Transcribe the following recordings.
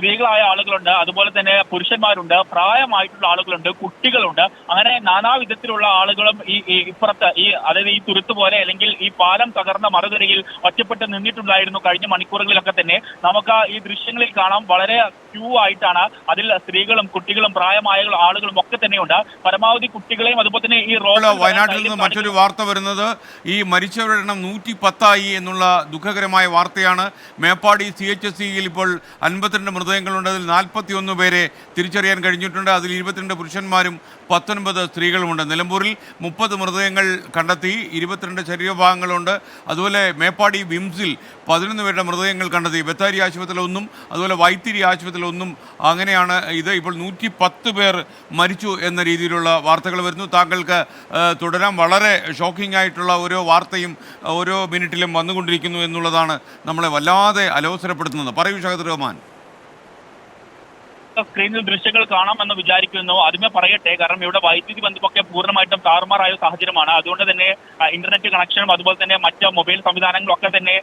സ്ത്രീകളായ ആളുകളുണ്ട്. അതുപോലെ തന്നെ പുരുഷന്മാരുണ്ട്. പ്രായമായിട്ടുള്ള ആളുകളുണ്ട്. കുട്ടികളുണ്ട്. അങ്ങനെ നാനാവിധത്തിലുള്ള ആളുകളും ഈ ഇപ്പുറത്ത് ഈ അതായത് ഈ തുരുത്ത് പോലെ അല്ലെങ്കിൽ ഈ പാലം തകർന്ന മറുകരയിൽ ഒറ്റപ്പെട്ട് നിന്നിട്ടുണ്ടായിരുന്നു കഴിഞ്ഞ മണിക്കൂറുകളിലൊക്കെ തന്നെ. നമുക്ക് ഈ ദൃശ്യങ്ങളിൽ കാണാം. വളരെ ക്യൂ ആയിട്ടാണ് അതിൽ സ്ത്രീകളും കുട്ടികളും പ്രായമായ ആളുകളും ഒക്കെ തന്നെയുണ്ട്. പരമാവധി കുട്ടികളെയും അതുപോലെ തന്നെ ഈ റോഡ് വയനാട്ടിൽ നിന്ന് മറ്റൊരു വാർത്ത വരുന്നത് ഈ മരിച്ചവരുടെ എണ്ണം നൂറ്റി പത്തായി എന്നുള്ള ദുഃഖകരമായ വാർത്തയാണ്. മേപ്പാടി സി എച്ച് എസ് സിയിൽ ഇപ്പോൾ അൻപത്തിരണ്ട് മൃതദേഹങ്ങളുണ്ട് അതിൽ നാൽപ്പത്തി ഒന്ന് പേരെ തിരിച്ചറിയാൻ കഴിഞ്ഞിട്ടുണ്ട്. അതിൽ ഇരുപത്തിരണ്ട് പുരുഷന്മാരും പത്തൊൻപത് സ്ത്രീകളുമുണ്ട്. നിലമ്പൂരിൽ മുപ്പത് മൃതദേഹങ്ങൾ കണ്ടെത്തി ഇരുപത്തിരണ്ട് ശരീരഭാഗങ്ങളുണ്ട്. അതുപോലെ മേപ്പാടി വിംസിൽ പതിനൊന്ന് പേരുടെ മൃതദേഹങ്ങൾ കണ്ടെത്തി. ബത്താരി ആശുപത്രിയിലൊന്നും അതുപോലെ വൈത്തിരി ആശുപത്രിയിലൊന്നും അങ്ങനെയാണ് ഇത്. ഇപ്പോൾ നൂറ്റി പത്ത് പേർ മരിച്ചു എന്ന രീതിയിലുള്ള വാർത്തകൾ വരുന്നു. താങ്കൾക്ക് തുടരാൻ വളരെ ഷോക്കിംഗ് ആയിട്ടുള്ള ഓരോ വാർത്തയും ഓരോ മിനിറ്റിലും വന്നുകൊണ്ടിരിക്കുന്നു എന്നുള്ളതാണ് നമ്മളെ വല്ലാതെ അലോസരപ്പെടുത്തുന്നത്. പറയൂ ഷഹദ് റഹ്മാൻ. സ്ക്രീനിൽ ദൃശ്യങ്ങൾ കാണാമെന്ന് വിചാരിക്കുന്നു. ആദ്യമേ പറയട്ടെ കാരണം ഇവിടെ വൈദ്യുതി ബന്ധമൊക്കെ പൂർണമായിട്ടും താറുമാറായ സാഹചര്യമാണ്. അതുകൊണ്ട് തന്നെ ഇന്റർനെറ്റ് കണക്ഷനും അതുപോലെ തന്നെ മറ്റ് മൊബൈൽ സംവിധാനങ്ങളും ഒക്കെ തന്നെ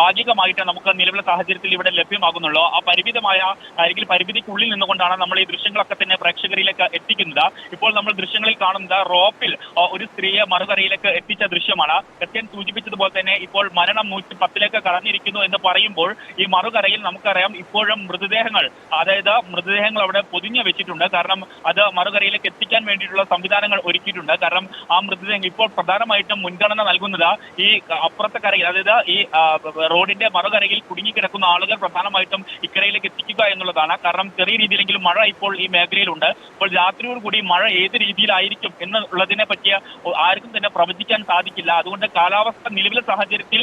ഭാഗികമായിട്ട് നമുക്ക് നിലവിലെ സാഹചര്യത്തിൽ ഇവിടെ ലഭ്യമാകുന്നുള്ളൂ. ആ പരിമിതമായ അല്ലെങ്കിൽ പരിമിതിക്കുള്ളിൽ നിന്നുകൊണ്ടാണ് നമ്മൾ ഈ ദൃശ്യങ്ങളൊക്കെ തന്നെ പ്രേക്ഷകരിലേക്ക് എത്തിക്കുന്നത്. ഇപ്പോൾ നമ്മൾ ദൃശ്യങ്ങളിൽ കാണുന്നത് റോപ്പിൽ ഒരു സ്ത്രീയെ മറുകരയിലേക്ക് എത്തിച്ച ദൃശ്യമാണ്. കൃത്യൻ സൂചിപ്പിച്ചതുപോലെ തന്നെ ഇപ്പോൾ മരണം നൂറ്റി പത്തിലേക്ക് കടന്നിരിക്കുന്നു എന്ന് പറയുമ്പോൾ ഈ മറുകരയിൽ നമുക്കറിയാം ഇപ്പോഴും മൃതദേഹങ്ങൾ അതായത് മൃതദേഹങ്ങൾ അവിടെ പൊതിഞ്ഞു വെച്ചിട്ടുണ്ട്. കാരണം അത് മറുകരയിലേക്ക് എത്തിക്കാൻ വേണ്ടിയിട്ടുള്ള സംവിധാനങ്ങൾ ഒരുക്കിയിട്ടുണ്ട്. കാരണം ആ മൃതദേഹം ഇപ്പോൾ പ്രധാനമായിട്ടും മുൻഗണന നൽകുന്നത് ഈ അപ്പുറത്തെ കരയിൽ അതായത് ഈ റോഡിന്റെ മറുകരയിൽ കുടുങ്ങിക്കിടക്കുന്ന ആളുകൾ പ്രധാനമായിട്ടും ഇക്കരയിലേക്ക് എത്തിക്കുക എന്നുള്ളതാണ്. കാരണം ചെറിയ രീതിയിലെങ്കിലും മഴ ഇപ്പോൾ ഈ മേഖലയിലുണ്ട്. ഇപ്പോൾ രാത്രിയോട് കൂടി മഴ ഏത് രീതിയിലായിരിക്കും എന്നുള്ളതിനെ പറ്റിയ ആർക്കും തന്നെ പ്രവചിക്കാൻ സാധിക്കില്ല. അതുകൊണ്ട് കാലാവസ്ഥ നിലവിലെ സാഹചര്യത്തിൽ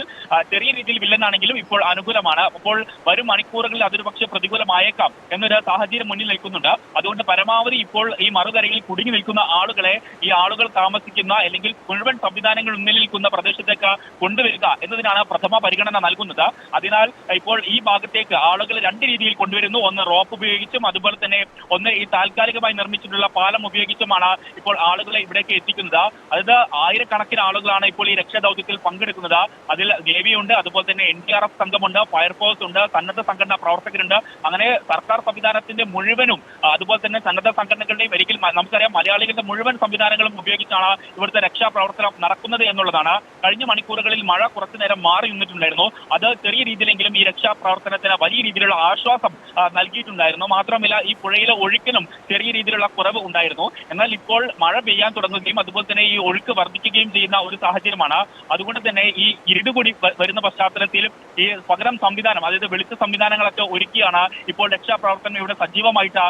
ചെറിയ രീതിയിൽ വില്ലെന്നാണെങ്കിലും ഇപ്പോൾ അനുകൂലമാണ്. അപ്പോൾ വരും മണിക്കൂറുകളിൽ അതൊരു പക്ഷേ പ്രതികൂലമായേക്കാം എന്നൊരു സാഹചര്യം മുന്നിൽ നിൽക്കുന്നുണ്ട്. അതുകൊണ്ട് പരമാവധി ഇപ്പോൾ ഈ മറുകരയിൽ കുടുങ്ങി നിൽക്കുന്ന ആളുകളെ ഈ ആളുകൾ താമസിക്കുന്ന അല്ലെങ്കിൽ മുഴുവൻ സംവിധാനങ്ങൾ മുന്നിൽ നിൽക്കുന്ന പ്രദേശത്തേക്ക് കൊണ്ടുവരിക എന്നതിനാണ് പ്രഥമ പരിഗണന നൽകുന്നത്. അതിനാൽ ഇപ്പോൾ ഈ ഭാഗത്തേക്ക് ആളുകൾ രണ്ട് രീതിയിൽ കൊണ്ടുവരുന്നു. ഒന്ന് റോപ്പ് ഉപയോഗിച്ചും അതുപോലെ തന്നെ ഒന്ന് ഈ താൽക്കാലികമായി നിർമ്മിച്ചിട്ടുള്ള പാലം ഉപയോഗിച്ചുമാണ് ഇപ്പോൾ ആളുകളെ ഇവിടേക്ക് എത്തിക്കുന്നത്. അതായത് ആയിരക്കണക്കിന് ആളുകളാണ് ഇപ്പോൾ ഈ രക്ഷാദൗത്യത്തിൽ പങ്കെടുക്കുന്നത്. അതിൽ നേവിയുണ്ട് അതുപോലെ തന്നെ എൻ ഡി ആർ എഫ് സംഘമുണ്ട് ഫയർഫോഴ്സ് ഉണ്ട് സന്നദ്ധ സംഘടനാ പ്രവർത്തകരുണ്ട്. അങ്ങനെ സർക്കാർ സംവിധാനത്തിന്റെ മുഴുവനും അതുപോലെ തന്നെ സന്നദ്ധ സംഘടനകളുടെയും ഒരിക്കൽ നമുക്കറിയാം മലയാളികളുടെ മുഴുവൻ സംവിധാനങ്ങളും ഉപയോഗിച്ചാണ് ഇവിടുത്തെ രക്ഷാപ്രവർത്തനം നടക്കുന്നത് എന്നുള്ളതാണ്. കഴിഞ്ഞ മണിക്കൂറുകളിൽ മഴ കുറച്ചു നേരം മാറി നിന്നിട്ടുണ്ടായിരുന്നു. അത് ചെറിയ രീതിയിലെങ്കിലും ഈ രക്ഷാപ്രവർത്തനത്തിന് വലിയ രീതിയിലുള്ള ആശ്വാസം നൽകിയിട്ടുണ്ടായിരുന്നു. മാത്രമല്ല ഈ പുഴയിലെ ഒഴുക്കിനും ചെറിയ രീതിയിലുള്ള കുറവ് ഉണ്ടായിരുന്നു. എന്നാൽ ഇപ്പോൾ മഴ പെയ്യാൻ തുടങ്ങുകയും അതുപോലെ തന്നെ ഈ ഒഴുക്ക് വർദ്ധിക്കുകയും ചെയ്യുന്ന ഒരു സാഹചര്യമാണ്. അതുകൊണ്ട് തന്നെ ഈ ഇരുടുകൂടി കൂടി വരുന്ന പശ്ചാത്തലത്തിൽ ഈ പകരം സംവിധാനം അതായത് വെളിച്ച സംവിധാനങ്ങളൊക്കെ ഒരുക്കിയാണ് ഇപ്പോൾ രക്ഷാപ്രവർത്തനം ഇവിടെ സജീവമായിട്ട്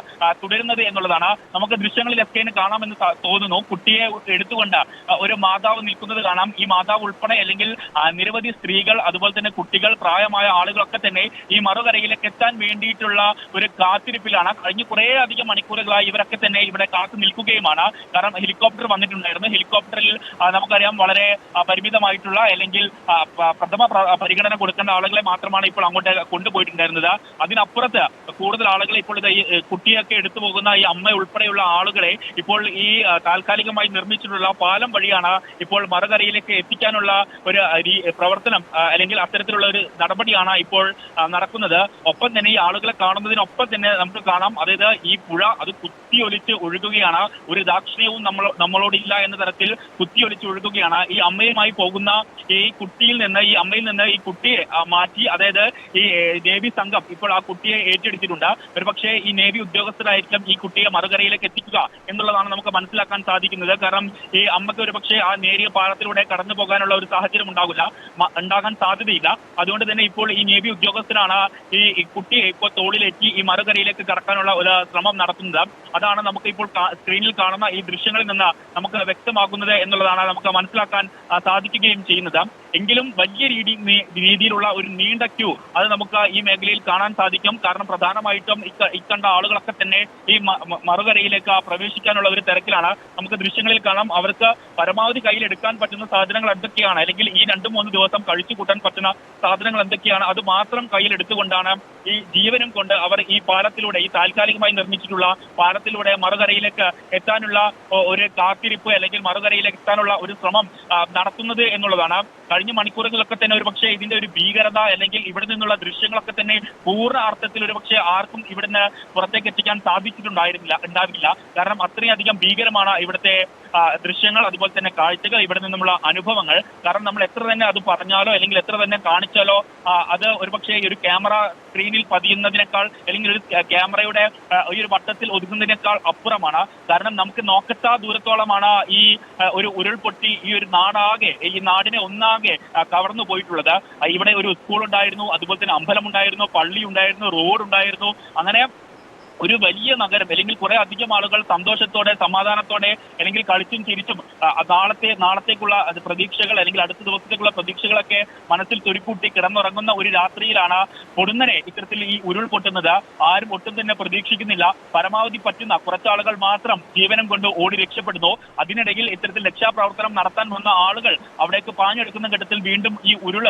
തുടരുന്നത് എന്നുള്ളതാണ്. നമുക്ക് ദൃശ്യങ്ങളിൽ ദൃശ്യങ്ങളിലൊക്കെ കാണാമെന്ന് തോന്നുന്നു. കുട്ടിയെ എടുത്തുകൊണ്ട് ഒരു മാതാവ് നിൽക്കുന്നത് കാണാം. ഈ മാതാവ് ഉൾപ്പെടെ അല്ലെങ്കിൽ നിരവധി സ്ത്രീകൾ അതുപോലെ തന്നെ കുട്ടികൾ പ്രായമായ ആളുകളൊക്കെ തന്നെ ഈ മറുകരയിലേക്ക് എത്താൻ വേണ്ടിയിട്ടുള്ള ഒരു കാത്തിരിപ്പിലാണ്. കഴിഞ്ഞ കുറേ അധികം മണിക്കൂറുകളായി ഇവരൊക്കെ തന്നെ ഇവിടെ കാത്തു നിൽക്കുകയുമാണ്. കാരണം ഹെലികോപ്റ്റർ വന്നിട്ടുണ്ടായിരുന്നു. ഹെലികോപ്റ്ററിൽ നമുക്കറിയാം വളരെ പരിമിതമായിട്ടുള്ള അല്ലെങ്കിൽ പ്രഥമ പരിഗണന കൊടുക്കേണ്ട ആളുകളെ മാത്രമാണ് ഇപ്പോൾ അങ്ങോട്ട് കൊണ്ടുപോയിട്ടുണ്ടായിരുന്നത്. അതിനപ്പുറത്ത് കൂടുതൽ ആളുകളെ ഇപ്പോൾ ഇത് ഈ, കുട്ടിയൊക്കെ എടുത്തു പോകുന്ന ഈ അമ്മ ഉൾപ്പെടെയുള്ള ആളുകളെ ഇപ്പോൾ ഈ താൽക്കാലികമായി നിർമ്മിച്ചിട്ടുള്ള പാലം വഴിയാണ് ഇപ്പോൾ മറുകരയിലേക്ക് എത്തിക്കാനുള്ള ഒരു പ്രവർത്തനം അല്ലെങ്കിൽ അത്തരത്തിലുള്ള ഒരു നടപടിയാണ് ഇപ്പോൾ നടക്കുന്നത്. ഒപ്പം തന്നെ ഈ ആളുകളെ കാണുന്നതിനൊപ്പം തന്നെ നമുക്ക് കാണാം. അതായത് ഈ പുഴ അത് കുത്തിയൊലിച്ച് ഒഴുകുകയാണ്. ഒരു ദാക്ഷിണ്യവും നമ്മൾ നമ്മളോടില്ല എന്ന തരത്തിൽ കുത്തിയൊലിച്ച് ഒഴുകുകയാണ്. ഈ അമ്മയുമായി പോകുന്ന ഈ കുട്ടിയിൽ നിന്ന് ഈ അമ്മയിൽ നിന്ന് ഈ കുട്ടിയെ മാറ്റി അതായത് ഈ ദേവി സംഘം ഇപ്പോൾ ആ കുട്ടിയെ ഏറ്റെടുത്തിട്ടുണ്ട്. ഒരുപക്ഷെ ഈ നേവി ഉദ്യോഗസ്ഥരായിരിക്കും ഈ കുട്ടിയെ മറുകരയിലേക്ക് എത്തിക്കുക എന്നുള്ളതാണ് നമുക്ക് മനസ്സിലാക്കാൻ സാധിക്കുന്നത്. കാരണം ഈ അമ്മയ്ക്ക് ഒരു പക്ഷേ ആ നേരിയ പാലത്തിലൂടെ കടന്നു പോകാനുള്ള ഒരു സാഹചര്യം ഉണ്ടാകില്ല ഉണ്ടാകാൻ സാധ്യതയില്ല. അതുകൊണ്ട് തന്നെ ഇപ്പോൾ ഈ നേവി ഉദ്യോഗസ്ഥരാണ് ഈ ഈ കുട്ടിയെ ഇപ്പോൾ തോളിലെത്തി ഈ മറുകരയിലേക്ക് കടക്കാനുള്ള ഒരു ശ്രമം നടത്തുന്നത്. അതാണ് നമുക്ക് ഇപ്പോൾ സ്ക്രീനിൽ കാണുന്ന ഈ ദൃശ്യങ്ങളിൽ നിന്ന് നമുക്ക് വ്യക്തമാകുന്നത് എന്നുള്ളതാണ് നമുക്ക് മനസ്സിലാക്കാൻ സാധിക്കുകയും ചെയ്യുന്നത്. എങ്കിലും വലിയ രീതി രീതിയിലുള്ള ഒരു നീണ്ട ക്യൂ അത് നമുക്ക് ഈ മേഖലയിൽ കാണാൻ സാധിക്കും. കാരണം പ്രധാനമായിട്ടും ഇക്ക- ഇക്കണ്ട ആളുകളൊക്കെ തന്നെ ഈ മറുകരയിലേക്ക് പ്രവേശിക്കാനുള്ള ഒരു തിരക്കിലാണ്. നമുക്ക് ദൃശ്യങ്ങളിൽ കാണാം. അവർക്ക് പരമാവധി കയ്യിലെടുക്കാൻ പറ്റുന്ന സാധനങ്ങൾ എന്തൊക്കെയാണ്? അല്ലെങ്കിൽ ഈ രണ്ട് മൂന്ന് ദിവസം കഴിച്ചു കൂട്ടാൻ പറ്റുന്ന സാധനങ്ങൾ എന്തൊക്കെയാണ്? അത് മാത്രം കയ്യിലെടുത്തുകൊണ്ടാണ് ഈ ജീവനും കൊണ്ട് അവർ ഈ പാലത്തിലൂടെ ഈ താൽക്കാലികമായി നിർമ്മിച്ചിട്ടുള്ള പാലത്തിലൂടെ മറുകരയിലേക്ക് എത്താനുള്ള ഒരു കാത്തിരിപ്പ് അല്ലെങ്കിൽ മറുകരയിലേക്ക് എത്താനുള്ള ഒരു ശ്രമം നടത്തുന്നത് എന്നുള്ളതാണ്. കഴിഞ്ഞ മണിക്കൂറുകളിലൊക്കെ തന്നെ ഒരു പക്ഷേ ഇതിന്റെ ഒരു ഭീകരത അല്ലെങ്കിൽ ഇവിടെ നിന്നുള്ള ദൃശ്യങ്ങളൊക്കെ തന്നെ പൂർണ അർത്ഥത്തിൽ ഒരു പക്ഷേ ആർക്കും ഇവിടുന്ന് പുറത്തേക്ക് എത്തിക്കാൻ സാധിച്ചിട്ടുണ്ടായിരുന്നില്ല ഉണ്ടാവില്ല. കാരണം അത്രയധികം ഭീകരമാണ് ഇവിടുത്തെ ദൃശ്യങ്ങൾ അതുപോലെ തന്നെ കാഴ്ചകൾ ഇവിടെ നിന്നുമുള്ള അനുഭവങ്ങൾ. കാരണം നമ്മൾ എത്ര തന്നെ അത് പറഞ്ഞാലോ അല്ലെങ്കിൽ എത്ര തന്നെ കാണിച്ചാലോ അത് ഒരുപക്ഷെ ഒരു ക്യാമറ സ്ക്രീനിൽ പതിയുന്നതിനേക്കാൾ അല്ലെങ്കിൽ ഒരു ക്യാമറയുടെ ഈ ഒരു വട്ടത്തിൽ ഒതുങ്ങുന്നതിനേക്കാൾ അപ്പുറമാണ്. കാരണം നമുക്ക് നോക്കത്താ ദൂരത്തോളമാണ് ഈ ഒരു ഉരുൾപൊട്ടി ഈ ഒരു നാടാകെ ഈ നാടിനെ ഒന്നാകെ കവർന്നു പോയിട്ടുള്ളത്. ഇവിടെ ഒരു സ്കൂൾ ഉണ്ടായിരുന്നു അതുപോലെ തന്നെ അമ്പലം ഉണ്ടായിരുന്നു പള്ളി ഉണ്ടായിരുന്നു റോഡ് ഉണ്ടായിരുന്നു അങ്ങനെ ഒരു വലിയ നഗരം അല്ലെങ്കിൽ കുറെ അധികം ആളുകൾ സന്തോഷത്തോടെ സമാധാനത്തോടെ അല്ലെങ്കിൽ കളിച്ചും ചിരിച്ചും നാളത്തെ നാളത്തേക്കുള്ള പ്രതീക്ഷകൾ അല്ലെങ്കിൽ അടുത്ത ദിവസത്തേക്കുള്ള പ്രതീക്ഷകളൊക്കെ മനസ്സിൽ തുരുക്കൂട്ടി കിടന്നുറങ്ങുന്ന ഒരു രാത്രിയിലാണ് പൊടുന്നനെ ഇത്തരത്തിൽ ഈ ഉരുൾ പൊട്ടുന്നത്. ആരും ഒട്ടും തന്നെ പ്രതീക്ഷിക്കുന്നില്ല. പരമാവധി പറ്റുന്ന കുറച്ചാളുകൾ മാത്രം ജീവനം കൊണ്ട് ഓടി രക്ഷപ്പെടുന്നു. അതിനിടയിൽ ഇത്തരത്തിൽ രക്ഷാപ്രവർത്തനം നടത്താൻ വന്ന ആളുകൾ അവിടേക്ക് പാഞ്ഞെടുക്കുന്ന ഘട്ടത്തിൽ വീണ്ടും ഈ ഉരുൾ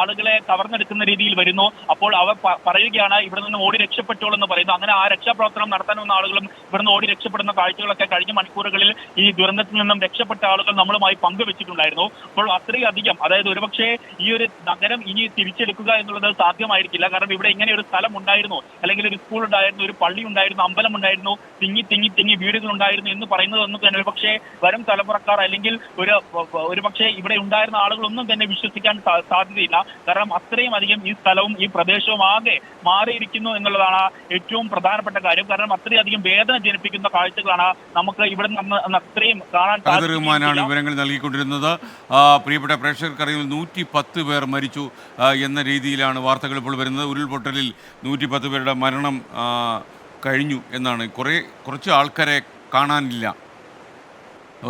ആളുകളെ കവർന്നെടുക്കുന്ന രീതിയിൽ വരുന്നു. അപ്പോൾ അവർ പറയുകയാണ് ഇവിടെ നിന്ന് ഓടി രക്ഷപ്പെട്ടോളൂ എന്ന് പറയുന്നു. അങ്ങനെ ആ രക്ഷാപ്രവർത്തനം നടത്താൻ വന്ന ആളുകളും ഇവിടുന്ന് ഓടി രക്ഷപ്പെടുന്ന കാഴ്ചകളൊക്കെ കഴിഞ്ഞ മണിക്കൂറുകളിൽ ഈ ദുരന്തത്തിൽ നിന്നും രക്ഷപ്പെട്ട ആളുകൾ നമ്മളുമായി പങ്കുവെച്ചിട്ടുണ്ടായിരുന്നു. അപ്പോൾ അത്രയും അധികം അതായത് ഒരുപക്ഷെ ഈ ഒരു നഗരം ഇനി തിരിച്ചെടുക്കുക എന്നുള്ളത് സാധ്യമായിരിക്കില്ല. കാരണം ഇവിടെ ഇങ്ങനെ ഒരു സ്ഥലം ഉണ്ടായിരുന്നു. അല്ലെങ്കിൽ ഒരു സ്കൂൾ ഉണ്ടായിരുന്നു ഒരു പള്ളി ഉണ്ടായിരുന്നു അമ്പലം ഉണ്ടായിരുന്നു തിങ്ങി തിങ്ങി തിങ്ങി വീടുകൾ ഉണ്ടായിരുന്നു എന്ന് പറയുന്നത് ഒന്നും തന്നെ ഒരുപക്ഷെ വരും തലമുറക്കാർ അല്ലെങ്കിൽ ഒരു ഒരുപക്ഷെ ഇവിടെ ഉണ്ടായിരുന്ന ആളുകളൊന്നും തന്നെ വിശ്വസിക്കാൻ സാധ്യതയില്ല. കാരണം അത്രയും അധികം ഈ സ്ഥലവും ഈ പ്രദേശവും ആകെ മാറിയിരിക്കുന്നു എന്നുള്ളതാണ് ഏറ്റവും പ്രധാനപ്പെട്ട കാര്യം. കാരണം അത്രയധികം വേദന ജനിപ്പിക്കുന്ന കാഴ്ചകളാണ് നമുക്ക് ഇവിടെ നിന്ന് അത്രയും കാണാൻ സാധിക്കുകയില്ല. വിവരങ്ങൾ നൽകിക്കൊണ്ടിരുന്നത്. പ്രിയപ്പെട്ട പ്രേക്ഷകർക്കറിയാം നൂറ്റി പത്ത് പേർ മരിച്ചു എന്ന രീതിയിലാണ് വാർത്തകൾ ഇപ്പോൾ വരുന്നത്. ഉരുൾപൊട്ടലിൽ നൂറ്റി പത്ത് പേരുടെ മരണം കഴിഞ്ഞു എന്നാണ്. കുറേ കുറച്ച് ആൾക്കാരെ കാണാനില്ല.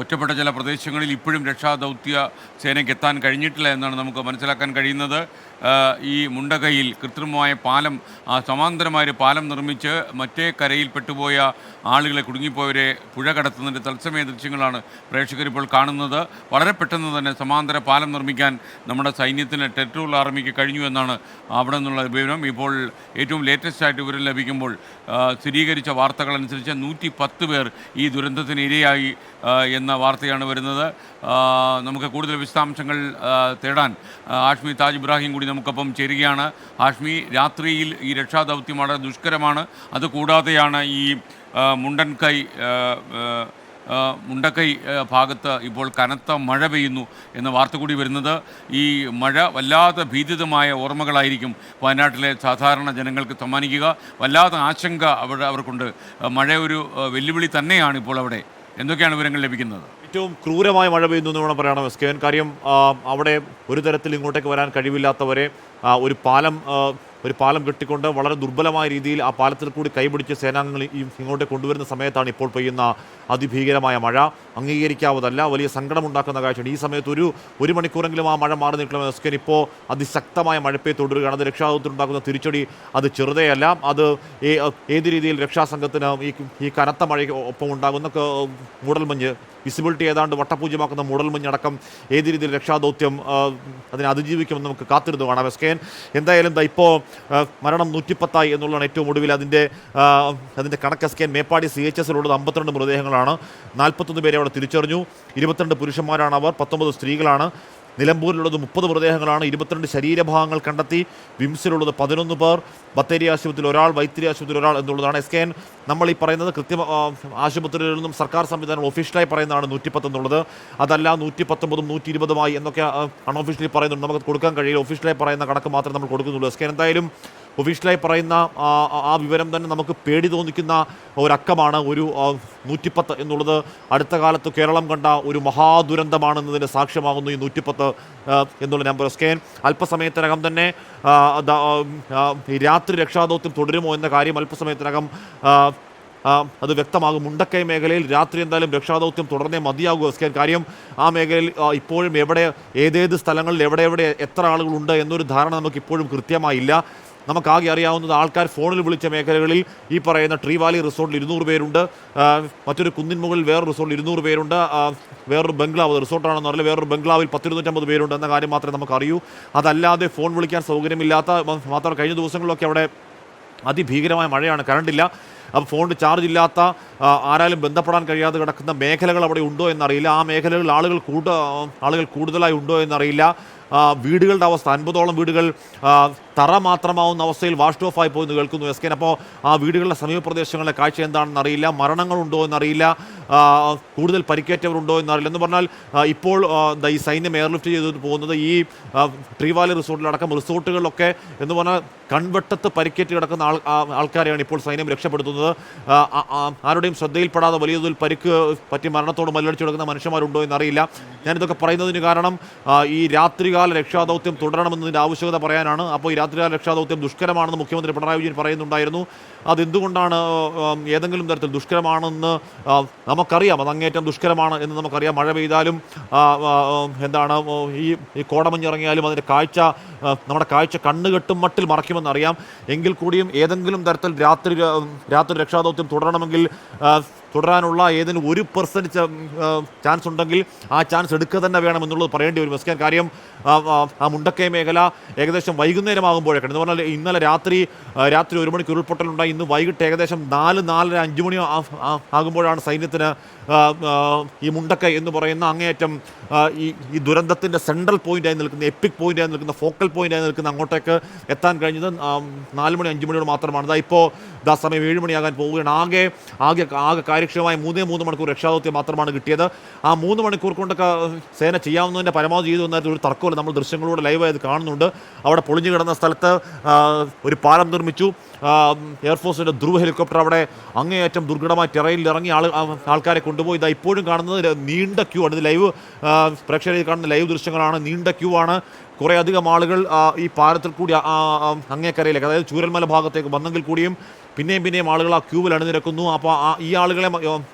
ഒറ്റപ്പെട്ട ചില പ്രദേശങ്ങളിൽ ഇപ്പോഴും രക്ഷാദൗത്യ സേനയ്ക്ക് എത്താൻ കഴിഞ്ഞിട്ടില്ല എന്നാണ് നമുക്ക് മനസ്സിലാക്കാൻ കഴിയുന്നത്. ഈ മുണ്ടകയിൽ കൃത്രിമമായ പാലം സമാന്തരമായ പാലം നിർമ്മിച്ച് മറ്റേ കരയിൽ പെട്ടുപോയ ആളുകളെ കുടുങ്ങിപ്പോയവരെ പുഴ കടത്തുന്നതിന്റെ തത്സമയ ദൃശ്യങ്ങളാണ് പ്രേക്ഷകർ ഇപ്പോൾ കാണുന്നത്. വളരെ പെട്ടെന്ന് തന്നെ സമാന്തര പാലം നിർമ്മിക്കാൻ നമ്മുടെ സൈന്യത്തിന് ടെറിട്ടോറിയൽ ആർമിക്ക് കഴിഞ്ഞു എന്നാണ് അവിടെ നിന്നുള്ള വിവരം. ഇപ്പോൾ ഏറ്റവും ലേറ്റസ്റ്റ് ആയിട്ട് വിവരം ലഭിക്കുമ്പോൾ സ്ഥിരീകരിച്ച വാർത്തകളനുസരിച്ച് നൂറ്റി പത്ത് പേർ ഈ ദുരന്തത്തിന് ഇരയായി എന്ന വാർത്തയാണ് വരുന്നത്. നമുക്ക് കൂടുതൽ വിശദാംശങ്ങൾ തേടാൻ ആഷ്മി താജ് ഇബ്രാഹിം കൂടി നമുക്കൊപ്പം ചേരുകയാണ്. ഹാഷ്മി രാത്രിയിൽ ഈ രക്ഷാദൗത്യം വളരെ ദുഷ്കരമാണ് അതുകൂടാതെയാണ് ഈ മുണ്ടൻകൈ മുണ്ടക്കൈ ഭാഗത്ത് ഇപ്പോൾ കനത്ത മഴ പെയ്യുന്നു എന്ന വാർത്ത കൂടി വരുന്നത്. ഈ മഴ വല്ലാതെ ഭീതിതമായ ഓർമ്മകളായിരിക്കും വയനാട്ടിലെ സാധാരണ ജനങ്ങൾക്ക് സമ്മാനിക്കുക. വല്ലാതെ ആശങ്ക അവിടെ അവർക്കുണ്ട്. മഴ ഒരു വെല്ലുവിളി തന്നെയാണ് ഇപ്പോൾ അവിടെ. എന്തൊക്കെയാണ് വിവരങ്ങൾ ലഭിക്കുന്നത്? ഏറ്റവും ക്രൂരമായ മഴ പെയ്യുന്നു എന്ന് വേണം പറയണം എസ് കെ കാര്യം അവിടെ ഒരു തരത്തിൽ ഇങ്ങോട്ടേക്ക് വരാൻ കഴിവില്ലാത്തവരെ ഒരു പാലം ഒരു പാലം കെട്ടിക്കൊണ്ട് വളരെ ദുർബലമായ രീതിയിൽ ആ പാലത്തിൽ കൂടി കൈപിടിച്ച് സേനാംഗങ്ങൾ ഇങ്ങോട്ട് കൊണ്ടുവരുന്ന സമയത്താണ് ഇപ്പോൾ പെയ്യുന്ന അതിഭീകരമായ മഴ. അംഗീകരിക്കാവതല്ല വലിയ സങ്കടമുണ്ടാക്കുന്ന കാഴ്ചയാണ്. ഈ സമയത്ത് ഒരു ഒരു മണിക്കൂറെങ്കിലും ആ മഴ മാറി നിൽക്കണമെന്ന് സ്കെൻ ഇപ്പോൾ അതിശക്തമായ മഴപ്പേ തുടരുകയാണ്. അത് രക്ഷാദൗത്യത്തിനുണ്ടാക്കുന്ന തിരിച്ചടി അത് ചെറുതയല്ല അത് ഏത് രീതിയിൽ രക്ഷാസംഘത്തിന് ഈ കനത്ത മഴയ്ക്ക് ഒപ്പം ഉണ്ടാകുന്ന മൂടൽമഞ്ഞ് വിസിബിലിറ്റി ഏതാണ്ട് വട്ടപൂജ്യമാക്കുന്ന മൂടൽമഞ്ഞടക്കം ഏത് രീതിയിൽ രക്ഷാദൗത്യം അതിനെ അതിജീവിക്കുമെന്ന് നമുക്ക് കാത്തിരുന്നു കാണാം. എസ് കെ എന്തായാലും ഇപ്പോൾ മരണം നൂറ്റിപ്പത്തായി എന്നുള്ളതാണ് ഏറ്റവും ഒടുവിൽ. അതിന്റെ അതിന്റെ കണക്ക് S K Meppadi C H എസിലുള്ളത് അമ്പത്തിരണ്ട് മൃതദേഹങ്ങളാണ്. നാൽപ്പത്തൊന്ന് പേരെ അവിടെ തിരിച്ചറിഞ്ഞു. ഇരുപത്തിരണ്ട് പുരുഷന്മാരാണ് അവർ പത്തൊമ്പത് സ്ത്രീകളാണ്. നിലമ്പൂരിലുള്ളത് മുപ്പത് മൃതദേഹങ്ങളാണ് ഇരുപത്തിരണ്ട് ശരീരഭാഗങ്ങൾ കണ്ടെത്തി. വിംസിലുള്ളത് പതിനൊന്ന് പേർ. ബത്തേരി ആശുപത്രിയിൽ ഒരാൾ വൈത്തിരി ആശുപത്രിയിൽ ഒരാൾ എന്നുള്ളതാണ് എസ് കെ എൻ. നമ്മൾ ഈ പറയുന്നത് കൃത്യം ആശുപത്രിയിൽ നിന്നും സർക്കാർ സംവിധാനം ഒഫീഷ്യലായി പറയുന്നതാണ് നൂറ്റിപ്പത്ത് എന്നുള്ളത്. അതല്ല നൂറ്റി പത്തൊമ്പതും നൂറ്റി ഇരുപതുമായി എന്നൊക്കെ അൺഒഫീഷ്യലി പറയുന്നുണ്ട് നമുക്ക് കൊടുക്കാൻ കഴിയില്ല. ഒഫീഷ്യലായി പറയുന്ന കണക്ക് മാത്രമേ നമ്മൾ കൊടുക്കുന്നുള്ളൂ. എസ് കെ എന്തായാലും ഒഫീഷ്യലായി പറയുന്ന ആ, വിവരം തന്നെ നമുക്ക് പേടി തോന്നിക്കുന്ന ഒരക്കമാണ് ഒരു നൂറ്റിപ്പത്ത് എന്നുള്ളത്. അടുത്ത കാലത്ത് കേരളം കണ്ട ഒരു മഹാദുരന്തമാണെന്നതിന് സാക്ഷ്യമാകുന്നു ഈ നൂറ്റിപ്പത്ത് എന്നുള്ള നമ്പർ. സ്കാൻ അല്പസമയത്തിനകം തന്നെ രാത്രി രക്ഷാദൗത്യം തുടരുമോ എന്ന കാര്യം അല്പസമയത്തിനകം അത് വ്യക്തമാകും. മുണ്ടക്കൈ മേഖലയിൽ രാത്രി എന്തായാലും രക്ഷാദൗത്യം തുടർന്നേ മതിയാകും എസ്കാൻ കാര്യം ആ മേഖലയിൽ ഇപ്പോഴും എവിടെ ഏതേത് സ്ഥലങ്ങളിൽ എവിടെ എവിടെ എത്ര ആളുകളുണ്ട് എന്നൊരു ധാരണ നമുക്ക് ഇപ്പോഴും കൃത്യമായില്ല. നമുക്കാകെ അറിയാവുന്നത് ആൾക്കാർ ഫോണിൽ വിളിച്ച മേഖലകളിൽ ഈ പറയുന്ന ട്രീ വാലി റിസോർട്ടിൽ ഇരുന്നൂറ് പേരുണ്ട്. മറ്റൊരു കുന്നിൻ മുകളിൽ വേറൊരു റിസോർട്ടിൽ ഇരുന്നൂറ് പേരുണ്ട്. വേറൊരു ബംഗ്ലാവ് റിസോർട്ടാണെന്ന് അറിയില്ല വേറൊരു ബംഗ്ലാവിൽ പത്തിരുന്നൂറ്റമ്പത് പേരുണ്ട് എന്ന കാര്യം മാത്രമേ നമുക്കറിയൂ. അതല്ലാതെ ഫോൺ വിളിക്കാൻ സൗകര്യമില്ലാത്ത മാത്രം കഴിഞ്ഞ ദിവസങ്ങളിലൊക്കെ അവിടെ അതിഭീകരമായ മഴയാണ്. കറണ്ടില്ല. അപ്പോൾ ഫോണിൽ ചാർജ് ഇല്ലാത്ത ആരാലും ബന്ധപ്പെടാൻ കഴിയാതെ കിടക്കുന്ന മേഖലകൾ അവിടെ ഉണ്ടോ എന്നറിയില്ല. ആ മേഖലകളിൽ ആളുകൾ കൂട്ട ആളുകൾ കൂടുതലായി ഉണ്ടോ എന്നറിയില്ല. വീടുകളുടെ അവസ്ഥ. അൻപതോളം വീടുകൾ തറ മാത്രമാവുന്ന അവസ്ഥയിൽ വാഷ്ഡ് ഓഫ് ആയി എന്ന് കേൾക്കുന്നു എസ് കെൻ അപ്പോൾ ആ വീടുകളുടെ സമീപ പ്രദേശങ്ങളിലെ കാഴ്ച എന്താണെന്ന് അറിയില്ല. മരണങ്ങളുണ്ടോ എന്നറിയില്ല. കൂടുതൽ പരിക്കേറ്റവരുണ്ടോ എന്നറിയില്ല. എന്ന് പറഞ്ഞാൽ ഇപ്പോൾ ഈ സൈന്യം എയർലിഫ്റ്റ് ചെയ്ത് പോകുന്നത് ഈ ട്രീവാലി ട്രീ വാലി റിസോർട്ടിലടക്കം റിസോർട്ടുകളിലൊക്കെ എന്ന് പറഞ്ഞാൽ കൺവെട്ടത്ത് പരിക്കേറ്റ് കിടക്കുന്ന ആൾ ആൾക്കാരെയാണ് ഇപ്പോൾ സൈന്യം രക്ഷപ്പെടുത്തുന്നത്. ആരുടെയും ശ്രദ്ധയിൽപ്പെടാതെ വലിയ തോതിൽ പരിക്ക് പറ്റി മരണത്തോട് മല്ലടിച്ചു കിടക്കുന്ന മനുഷ്യന്മാരുണ്ടോ എന്നറിയില്ല. ഞാനിതൊക്കെ പറയുന്നതിന് കാരണം ഈ രാത്രികാല രക്ഷാദൗത്യം തുടരണമെന്നതിന്റെ ആവശ്യകത പറയാനാണ്. അപ്പോൾ ഈ രാത്രികാല രക്ഷാദൗത്യം ദുഷ്കരമാണെന്ന് മുഖ്യമന്ത്രി പിണറായി വിജയൻ പറയുന്നുണ്ടായിരുന്നു. അതെന്തുകൊണ്ടാണ് ഏതെങ്കിലും തരത്തിൽ ദുഷ്കരമാണെന്ന് നമുക്കറിയാം. അത് അങ്ങേറ്റം ദുഷ്കരമാണ് എന്ന് നമുക്കറിയാം. മഴ പെയ്താലും എന്താണ് ഈ ഈ കോടമഞ്ഞിറങ്ങിയാലും അതിന്റെ കാഴ്ച നമ്മുടെ കാഴ്ച കണ്ണുകെട്ടും മട്ടിൽ മറയ്ക്കുമെന്നറിയാം. എങ്കിൽ കൂടിയും ഏതെങ്കിലും തരത്തിൽ രാത്രി രാത്രി രക്ഷാദൗത്യം തുടരണമെങ്കിൽ തുടരാനുള്ള ഏതെങ്കിലും ഒരു പെർസെന്റ് ചാൻസ് ഉണ്ടെങ്കിൽ ആ ചാൻസ് എടുക്കുക തന്നെ വേണം എന്നുള്ളത് പറയേണ്ടി വരും. എസ്കാൻ കാര്യം ആ, മുണ്ടക്കൈ മേഖല ഏകദേശം വൈകുന്നേരമാകുമ്പോഴേക്കാണ് എന്ന് പറഞ്ഞാൽ ഇന്നലെ രാത്രി രാത്രി ഒരു മണിക്ക് ഉരുൾപൊട്ടലുണ്ടായി ഇന്ന് വൈകിട്ട് ഏകദേശം നാല് നാലര അഞ്ച് മണി ആകുമ്പോഴാണ് സൈന്യത്തിന് ഈ മുണ്ടക്കൈ എന്ന് പറയുന്ന അങ്ങേയറ്റം ഈ ഈ ദുരന്തത്തിന്റെ സെൻട്രൽ പോയിന്റായി നിൽക്കുന്ന എപ്പിക് പോയിന്റായി നിൽക്കുന്ന ഫോക്കൽ പോയിന്റായി നിൽക്കുന്ന അങ്ങോട്ടേക്ക് എത്താൻ കഴിഞ്ഞത് നാല് മണി അഞ്ച് മണിയോട് മാത്രമാണ്. ഇതാ ഇപ്പോൾ ദാ സമയം ഏഴ് മണിയാകാൻ പോവുകയാണ്. ആകെ ആകെ ആകെ കാര്യക്ഷമമായ മൂന്നേ മൂന്ന് മണിക്കൂർ രക്ഷാദൗത്യം മാത്രമാണ് കിട്ടിയത്. ആ മൂന്ന് മണിക്കൂർ കൊണ്ടൊക്കെ സേന ചെയ്യാവുന്നതിന്റെ പരമാവധി ചെയ്തു എന്നതിൽ ഒരു തർക്കമില്ല. നമ്മൾ ദൃശ്യങ്ങളിലൂടെ ലൈവായത് കാണുന്നുണ്ട്. അവിടെ പൊളിഞ്ഞു കിടന്ന സ്ഥലത്ത് ഒരു പാലം നിർമ്മിച്ചു. എയർഫോഴ്സിന്റെ ധ്രുവ ഹെലികോപ്റ്റർ അവിടെ അങ്ങേയറ്റം ദുർഘടമായ ടെറയിൽ ഇറങ്ങി ആൾ ആൾക്കാരെ കൊണ്ടുപോയി. ഇതാ ഇപ്പോഴും കാണുന്നത് നീണ്ട ക്യൂ ആണ്. ഇത് ലൈവ് പ്രേക്ഷകരെ കാണുന്ന ലൈവ് ദൃശ്യങ്ങളാണ്. നീണ്ട ക്യൂ ആണ്. കുറേ അധികം ആളുകൾ ഈ പാലത്തിൽ കൂടി അങ്ങേക്കരയിലേക്ക് അതായത് ചൂരൽമല ഭാഗത്തേക്ക് വന്നെങ്കിൽ കൂടിയും പിന്നെയും പിന്നെയും ആളുകൾ ആ ക്യൂവിൽ അണിനിരക്കുന്നു. അപ്പോൾ ആ ഈ ആളുകളെ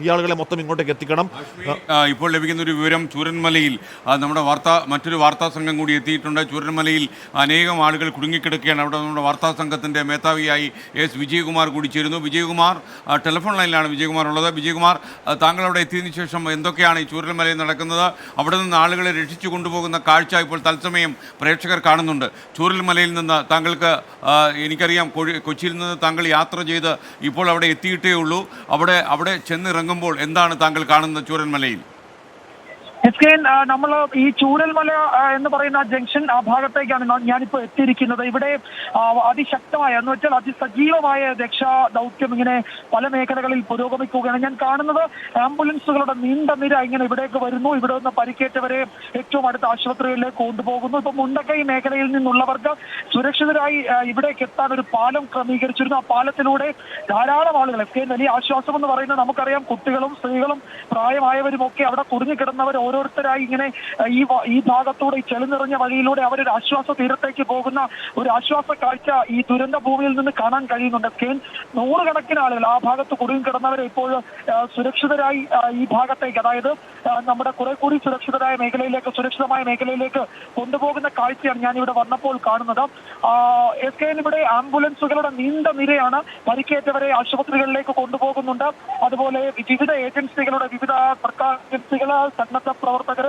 ഈ ആളുകളെ മൊത്തം ഇങ്ങോട്ടേക്ക് എത്തിക്കണം. ഇപ്പോൾ ലഭിക്കുന്ന ഒരു വിവരം ചൂരന്മലയിൽ നമ്മുടെ വാർത്താ മറ്റൊരു വാർത്താ സംഘം കൂടി എത്തിയിട്ടുണ്ട്. ചൂരന്മലയിൽ അനേകം ആളുകൾ കുടുങ്ങിക്കിടക്കുകയാണ്. അവിടെ നമ്മുടെ വാർത്താ സംഘത്തിന്റെ മേധാവിയായി എസ് വിജയകുമാർ കൂടി ചേരുന്നു. വിജയകുമാർ ടെലിഫോൺ ലൈനിലാണ് വിജയകുമാർ ഉള്ളത്. വിജയകുമാർ താങ്കൾ അവിടെ എത്തിയതിനു ശേഷം എന്തൊക്കെയാണ് ഈ ചൂരന്മലയിൽ നടക്കുന്നത്? അവിടെ നിന്ന് ആളുകളെ രക്ഷിച്ചു കൊണ്ടുപോകുന്ന കാഴ്ച ഇപ്പോൾ തത്സമയം പ്രേക്ഷകർ കാണുന്നുണ്ട്. ചൂരൽമലയിൽ നിന്ന് താങ്കൾക്ക് എനിക്കറിയാം കൊച്ചിയിൽ നിന്ന് താങ്കൾ യാത്ര ചെയ്ത് ഇപ്പോൾ അവിടെ എത്തിയിട്ടേ ഉള്ളൂ. അവിടെ അവിടെ ചെന്നിറങ്ങുമ്പോൾ എന്താണ് താങ്കൾ കാണുന്നത് ചൂരന്മലയിൽ എസ് കെ നമ്മൾ ഈ ചൂരൽമല എന്ന് പറയുന്ന ജംഗ്ഷൻ ആ ഭാഗത്തേക്കാണ് ഞാനിപ്പോൾ ഞാനിപ്പോ എത്തിയിരിക്കുന്നത്. ഇവിടെ അതിശക്തമായ എന്ന് വെച്ചാൽ അതിസജീവമായ രക്ഷാ ദൗത്യം ഇങ്ങനെ പല മേഖലകളിൽ പുരോഗമിക്കുകയാണ്. ഞാൻ കാണുന്നത് ആംബുലൻസുകളുടെ നീണ്ട നിര ഇങ്ങനെ ഇവിടേക്ക് വരുന്നു. ഇവിടെ നിന്ന് പരിക്കേറ്റവരെ ഏറ്റവും അടുത്ത ആശുപത്രികളിലേക്ക് കൊണ്ടുപോകുന്നു. ഇപ്പൊ മുണ്ടക്കൈ മേഖലയിൽ നിന്നുള്ളവർക്ക് സുരക്ഷിതരായി ഇവിടേക്ക് എത്താൻ ഒരു പാലം ക്രമീകരിച്ചിരുന്നു. ആ പാലത്തിലൂടെ ധാരാളം ആളുകൾ എസ് കെ വലിയ ആശ്വാസം എന്ന് പറയുന്നത് നമുക്കറിയാം. കുട്ടികളും സ്ത്രീകളും പ്രായമായവരും ഒക്കെ അവിടെ കുടുങ്ങിക്കിടന്നവർ ഓരോരുത്തരായി ഇങ്ങനെ ഈ ഈ ഭാഗത്തൂടെ ഈ ചെളിനിറഞ്ഞ വഴിയിലൂടെ അവരൊരു ആശ്വാസ തീരത്തേക്ക് പോകുന്ന ഒരു ആശ്വാസ കാഴ്ച ഈ ദുരന്ത ഭൂമിയിൽ നിന്ന് കാണാൻ കഴിയുന്നുണ്ട്. സ്കെയിൻ നൂറുകണക്കിന് ആളുകൾ ആ ഭാഗത്ത് കുടുങ്ങിക്കിടന്നവരെ ഇപ്പോൾ സുരക്ഷിതരായി ഈ ഭാഗത്തേക്ക് അതായത് നമ്മുടെ കുറെ കൂടി സുരക്ഷിതരായ മേഖലയിലേക്ക് സുരക്ഷിതമായ മേഖലയിലേക്ക് കൊണ്ടുപോകുന്ന കാഴ്ചയാണ് ഞാൻ ഇവിടെ വന്നപ്പോൾ കാണുന്നത്. എസ് കെ ഇവിടെ ആംബുലൻസുകളുടെ നീണ്ട നിരയാണ് പരിക്കേറ്റവരെ ആശുപത്രികളിലേക്ക് കൊണ്ടുപോകുന്നുണ്ട്. അതുപോലെ വിവിധ ഏജൻസികളുടെ വിവിധ സർക്കാർ ഏജൻസികൾ സന്നദ്ധ പ്രവർത്തകർ